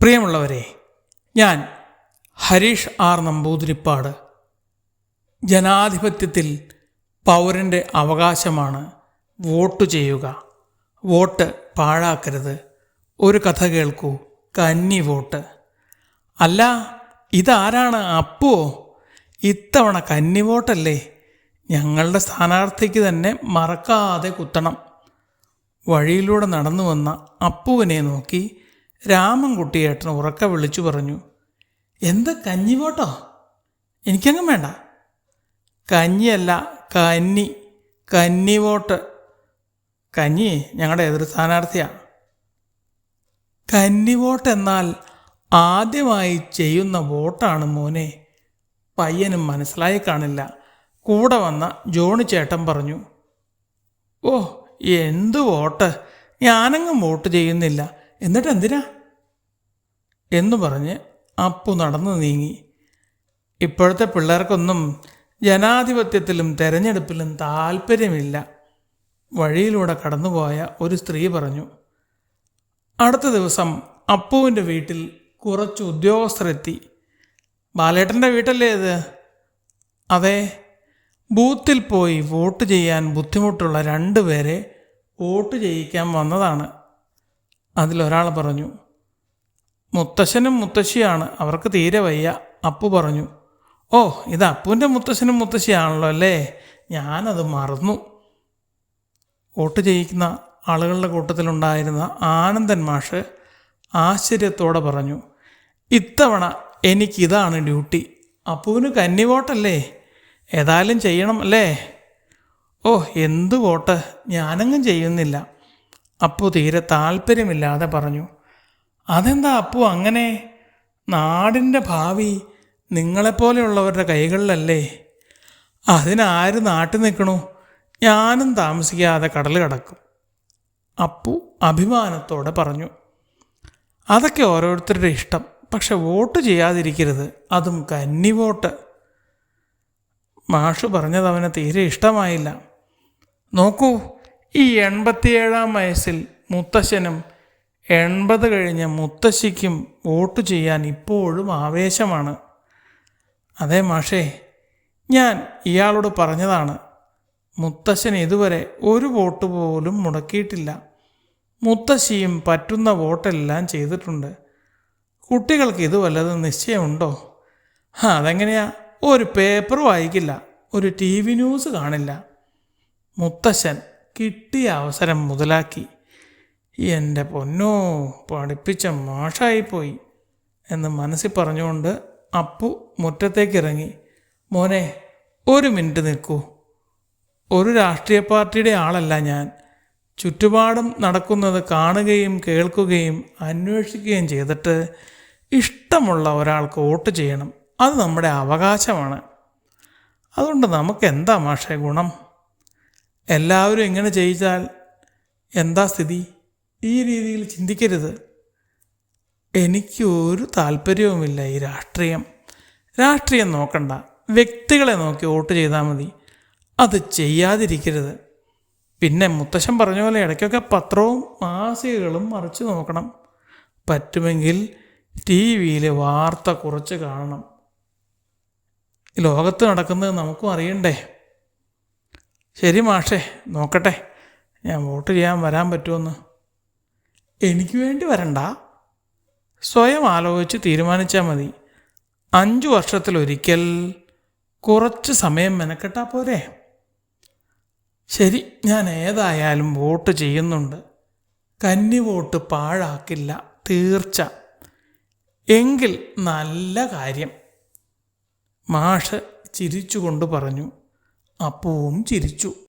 പ്രിയമുള്ളവരെ ഞാൻ ഹരീഷ് ആർ നമ്പൂതിരിപ്പാട്. ജനാധിപത്യത്തിൽ പൗരന്റെ അവകാശമാണ് വോട്ട് ചെയ്യുക. വോട്ട് പാഴാക്കരുത്. ഒരു കഥ കേൾക്കൂ. കന്നി വോട്ട്. അല്ല ഇതാരാണ് അപ്പോ? ഇത്തവണ കന്നി വോട്ടല്ലേ? ഞങ്ങളുടെ സ്ഥാനാർത്ഥിക്ക് തന്നെ മറക്കാതെ കുത്തണം. വഴിയിലൂടെ നടന്നു വന്ന അപ്പുവിനെ നോക്കി രാമൻകുട്ടിയേട്ടൻ ഉറക്ക വിളിച്ചു പറഞ്ഞു എന്ത് കഞ്ഞിവോട്ടോ? എനിക്കങ്ങും വേണ്ട. കഞ്ഞിയല്ല കന്നി കന്നി വോട്ട് കഞ്ഞി ഞങ്ങളുടെ എതിർ സ്ഥാനാർത്ഥിയാ. കന്നി വോട്ട് എന്നാൽ ആദ്യമായി ചെയ്യുന്ന വോട്ടാണ് മോനെ. പയ്യനും മനസ്സിലായി കാണില്ല. കൂടെ വന്ന ജോണി ചേട്ടൻ പറഞ്ഞു ഓ എന്ത് വോട്ട്? ഞാനങ്ങും വോട്ട് ചെയ്യുന്നില്ല. എന്നിട്ട് എന്തിനാ എന്ന് പറഞ്ഞ് അപ്പു നടന്നു നീങ്ങി. ഇപ്പോഴത്തെ പിള്ളേർക്കൊന്നും ജനാധിപത്യത്തിലും തെരഞ്ഞെടുപ്പിലും താല്പര്യമില്ല വഴിയിലൂടെ കടന്നുപോയ ഒരു സ്ത്രീ പറഞ്ഞു അടുത്ത ദിവസം അപ്പുവിന്റെ വീട്ടിൽ കുറച്ച് ഉദ്യോഗസ്ഥരെത്തി. ബാലേട്ടന്റെ വീട്ടല്ലേ ഇത്? അതെ ബൂത്തിൽ പോയി വോട്ട് ചെയ്യാൻ ബുദ്ധിമുട്ടുള്ള രണ്ടുപേരെ വോട്ട് ചെയ്യിക്കാൻ വന്നതാണ്. അതിലൊരാൾ പറഞ്ഞു മുത്തശ്ശനും മുത്തശ്ശിയാണ്. അവർക്ക് തീരെ വയ്യ. അപ്പു പറഞ്ഞു ഓ ഇത് അപ്പുവിന്റെ മുത്തശ്ശനും മുത്തശ്ശിയാണല്ലോ അല്ലേ? ഞാനത് മറന്നു. വോട്ട് ചെയ്യിക്കുന്ന ആളുകളുടെ കൂട്ടത്തിലുണ്ടായിരുന്ന ആനന്ദൻ മാഷ് ആശ്ചര്യത്തോടെ പറഞ്ഞു ഇത്തവണ എനിക്കിതാണ് ഡ്യൂട്ടി. അപ്പുവിന് കന്നി വോട്ടല്ലേ? ഏതായാലും ചെയ്യണം അല്ലേ? ഓ എന്ത് വോട്ട്? ഞാനങ്ങും ചെയ്യുന്നില്ല. അപ്പു തീരെ താല്പര്യമില്ലാതെ പറഞ്ഞു അതെന്താ അപ്പു അങ്ങനെ? നാടിന്റെ ഭാവി നിങ്ങളെപ്പോലെയുള്ളവരുടെ കൈകളിലല്ലേ? അതിനാര് നാട്ടിൽ നിൽക്കണു? ഞാനും താമസിക്കാതെ കടൽ കടക്കും. അപ്പു അഭിമാനത്തോടെ പറഞ്ഞു. അതൊക്കെ ഓരോരുത്തരുടെ ഇഷ്ടം. പക്ഷെ വോട്ട് ചെയ്യാതിരിക്കരുത്. അതും കന്നി വോട്ട്. മാഷു പറഞ്ഞത് അവന് തീരെ ഇഷ്ടമായില്ല. നോക്കൂ ഈ എൺപത്തിയേഴാം വയസ്സിൽ മുത്തശ്ശനും എൺപത് കഴിഞ്ഞ മുത്തശ്ശിക്കും വോട്ട് ചെയ്യാൻ ഇപ്പോഴും ആവേശമാണ്. അതേ മാഷേ ഞാൻ ഇയാളോട് പറഞ്ഞതാണ് മുത്തശ്ശൻ ഇതുവരെ ഒരു വോട്ട് പോലും മുടക്കിയിട്ടില്ല. മുത്തശ്ശിയും പറ്റുന്ന വോട്ടെല്ലാം ചെയ്തിട്ടുണ്ട്. കുട്ടികൾക്ക് ഇത് വല്ലതും നിശ്ചയമുണ്ടോ? അതെങ്ങനെയാ? ഒരു പേപ്പർ വായിക്കില്ല ഒരു ടി വി ന്യൂസ് കാണില്ല. മുത്തശ്ശൻ കിട്ടിയ അവസരം മുതലാക്കി. എന്റെ പൊന്നോ പഠിപ്പിച്ച മാഷായിപ്പോയി എന്ന് മനസ്സിൽ പറഞ്ഞുകൊണ്ട് അപ്പു മുറ്റത്തേക്ക് ഇറങ്ങി മോനെ ഒരു മിനിറ്റ് നിൽക്കൂ. ഒരു രാഷ്ട്രീയ പാർട്ടിയുടെ ആളല്ല ഞാൻ. ചുറ്റുപാടും നടക്കുന്നത് കാണുകയും കേൾക്കുകയും അന്വേഷിക്കുകയും ചെയ്തിട്ട് ഇഷ്ടമുള്ള ഒരാൾക്ക് വോട്ട് ചെയ്യണം. അത് നമ്മുടെ അവകാശമാണ്. അതുകൊണ്ട് നമുക്ക് എന്താ മാഷേ ഗുണം? എല്ലാവരും ഇങ്ങനെ ചെയ്താൽ എന്താ സ്ഥിതി? ഈ രീതിയിൽ ചിന്തിക്കരുത്. എനിക്ക് ഒരു താല്പര്യവുമില്ല ഈ രാഷ്ട്രീയം. രാഷ്ട്രീയം നോക്കണ്ട. വ്യക്തികളെ നോക്കി വോട്ട് ചെയ്താൽ മതി. അത് ചെയ്യാതിരിക്കരുത്. പിന്നെ മുത്തശ്ശൻ പറഞ്ഞ പോലെ ഇടയ്ക്കൊക്കെ പത്രവും മാസികകളും മറിച്ച് നോക്കണം. പറ്റുമെങ്കിൽ ടി വിയിൽ വാർത്ത കുറച്ച് കാണണം. ലോകത്ത് നടക്കുന്നത് നമുക്കും അറിയണ്ടേ? ശരി മാഷേ നോക്കട്ടെ. ഞാൻ വോട്ട് ചെയ്യാൻ വരാൻ പറ്റുമെന്ന് എനിക്ക് വേണ്ടി വരണ്ട. സ്വയം ആലോചിച്ച് തീരുമാനിച്ചാൽ മതി. അഞ്ചു വർഷത്തിലൊരിക്കൽ കുറച്ച് സമയം മെനക്കെട്ടാ പോരെ. ശരി ഞാൻ ഏതായാലും വോട്ട് ചെയ്യുന്നുണ്ട്. കന്നി വോട്ട് പാഴാക്കില്ല തീർച്ച. എങ്കിൽ നല്ല കാര്യം. മാഷ് ചിരിച്ചുകൊണ്ട് പറഞ്ഞു. അപ്പവും ചിരിച്ചു.